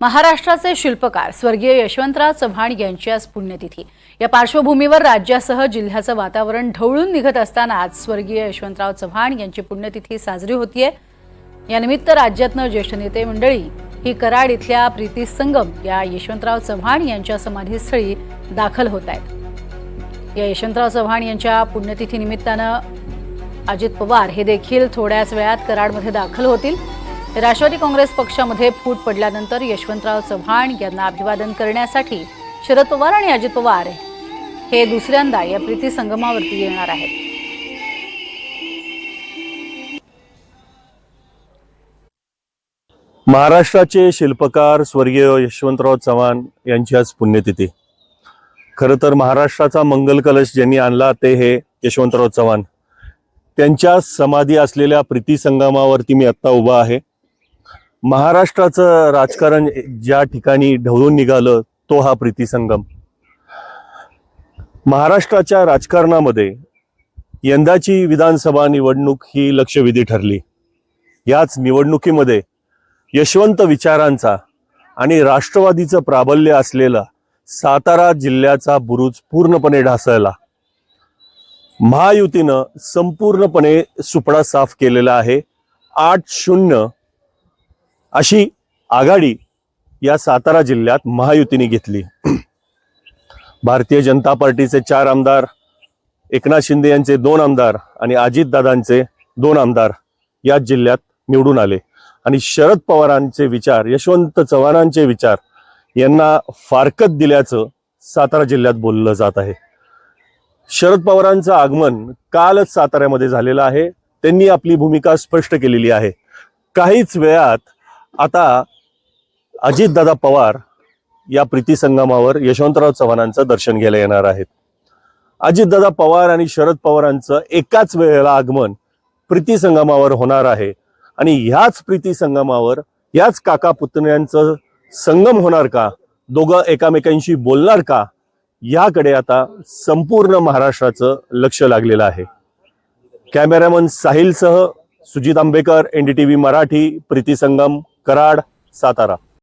महाराष्ट्राचे शिल्पकार स्वर्गीय यशवंतराव चव्हाण यांची आज पुण्यतिथी. या पार्श्वभूमीवर राज्यासह जिल्ह्याचं वातावरण ढवळून निघत असताना आज स्वर्गीय यशवंतराव चव्हाण यांची पुण्यतिथी साजरी होतीये. यानिमित्त राज्यातनं ज्येष्ठ नेते मंडळी ही कराड इथल्या प्रीती संगम या यशवंतराव चव्हाण यांच्या समाधीस्थळी दाखल होत आहेत या यशवंतराव चव्हाण यांच्या पुण्यतिथी निमित्तानं अजित पवार हे देखील थोड्याच वेळात कराडमध्ये दाखल होतील. राष्ट्रवादी काँग्रेस पक्षामध्ये फूट पडल्यानंतर यशवंतराव चव्हाण यांना अभिवादन करण्यासाठी शरद पवार आणि अजित पवार हे दुसऱ्यांदा या प्रीती संगमावरती येणार आहेत. महाराष्ट्राचे शिल्पकार स्वर्गीय यशवंतराव चव्हाण यांची आज पुण्यतिथी. खरं तर महाराष्ट्राचा मंगल कलश ज्यांनी आणला ते हे यशवंतराव चव्हाण. त्यांच्या समाधी असलेल्या प्रीती संगमावरती मी आत्ता उभा आहे. महाराष्ट्राचं राजकारण ज्या ठिकाणी ढवळून निघालं तो हा प्रीती संगम महाराष्ट्राच्या राजकारणामध्ये यंदाची विधानसभा निवडणूक ही लक्षवेधी ठरली. याच निवडणुकीमध्ये यशवंत विचारांचा आणि राष्ट्रवादीचं प्राबल्य असलेला सातारा जिल्ह्याचा बुरुज पूर्णपणे ढासळला. महायुतीनं संपूर्णपणे सुपडा साफ केलेला आहे. आठ शून्य अशी आघाडी या सातारा जिल्ह्यात महायुतीने घेतली. भारतीय जनता पार्टीचे चार आमदार एकनाथ शिंदे यांचे दोन आमदार आणि अजितदादांचे दोन आमदार या जिल्ह्यात निवडून आले. आणि शरद पवारांचे विचार यशवंत चव्हाणांचे विचार यांना फारकत दिल्याचं सातारा जिल्ह्यात बोललं जात आहे. शरद पवारांचं आगमन कालच साताऱ्यामध्ये झालेलं आहे. त्यांनी आपली भूमिका स्पष्ट केलेली आहे. काहीच वेळात आता अजितदादा पवार या प्रीती संगमावर यशवंतराव चव्हाणांचं दर्शन घ्यायला येणार आहेत. अजितदादा पवार आणि शरद पवारांचं एकाच वेळेला आगमन प्रीती संगमावर होणार आहे. आणि ह्याच प्रीती संगमावर याच काका पुतण्यांचं संगम होणार का? दोघं एकामेकांशी बोलणार का? याकडे आता संपूर्ण महाराष्ट्राचं लक्ष लागलेलं आहे. कॅमेरामन साहिलसह सुजित आंबेकर एनडीटीव्ही मराठी प्रीती संगम. कराड सातारा.